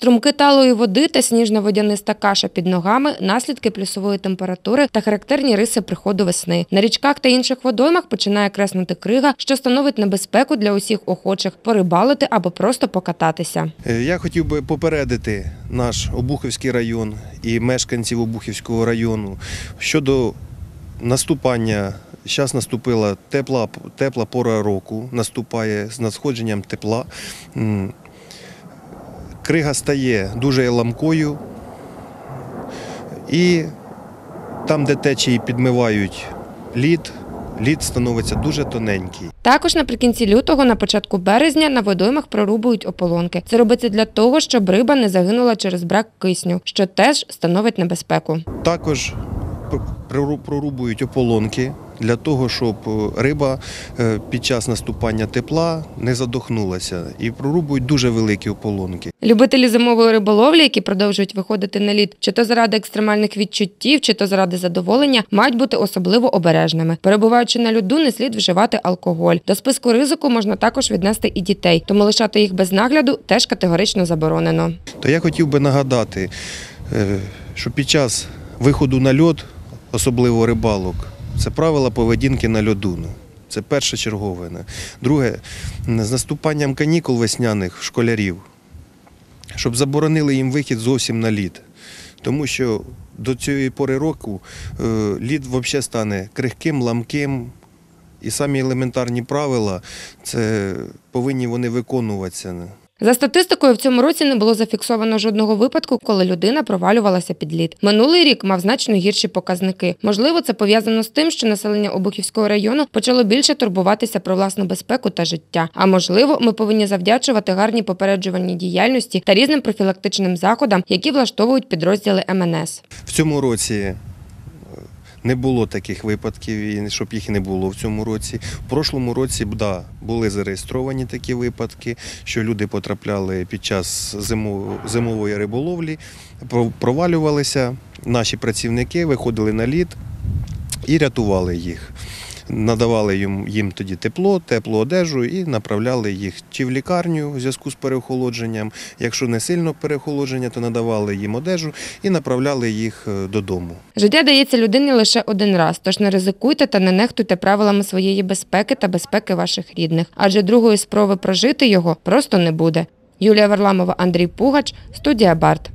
Струмки талої води та сніжно-водяниста каша під ногами, наслідки плюсової температури та характерні риси приходу весни. На річках та інших водоймах починає креснути крига, що становить небезпеку для усіх охочих порибалити або просто покататися. Е, Я хотів би попередити наш Обухівський район і мешканців Обухівського району щодо наступання. Зараз наступила тепла, тепла пора року, наступає з надходженням тепла. Крига стає дуже ламкою, і там, де течії підмивають лід, лід становиться дуже тоненький. Також наприкінці лютого, на початку березня, на водоймах прорубують ополонки. Це робиться для того, щоб риба не загинула через брак кисню, що теж становить небезпеку. Також прорубують ополонки для того, щоб е, риба е, під час наступання тепла не задохнулася. І прорубують дуже великі ополонки. Любителі зимової риболовлі, які продовжують виходити на лід, чи то заради екстремальних відчуттів, чи то заради задоволення, мають бути особливо обережними. Перебуваючи на льоду, не слід вживати алкоголь. До списку ризику можна також віднести і дітей, тому лишати їх без нагляду теж категорично заборонено. То я хотів би нагадати, е, що під час виходу на льод, особливо рибалок, це правила поведінки на льоду. Ну, Це перше чергове. Друге, з наступанням канікул весняних школярів, щоб заборонили їм вихід зовсім на лід. Тому що до цієї пори року е, лід взагалі стане крихким, ламким. І самі елементарні правила це повинні вони виконуватися. За статистикою, в цьому році не було зафіксовано жодного випадку, коли людина провалювалася під лід. Минулий рік мав значно гірші показники. Можливо, це пов'язано з тим, що населення Обухівського району почало більше турбуватися про власну безпеку та життя. А можливо, ми повинні завдячувати гарній попереджувальній діяльності та різним профілактичним заходам, які влаштовують підрозділи МНС. В цьому році не було таких випадків, і щоб їх не було в цьому році. В прошлому році да, були зареєстровані такі випадки, що люди потрапляли під час зимової риболовлі, про- провалювалися. Наші працівники виходили на лід і рятували їх. Надавали їм, їм тоді тепло, теплу одежу і направляли їх чи в лікарню в зв'язку з переохолодженням. Якщо не сильно переохолодження, то надавали їм одежу і направляли їх е, додому. Життя дається людині лише один раз, тож не ризикуйте та не нехтуйте правилами своєї безпеки та безпеки ваших рідних, адже другої спроби прожити його просто не буде. Юлія Варламова, Андрій Пугач, студія Барт.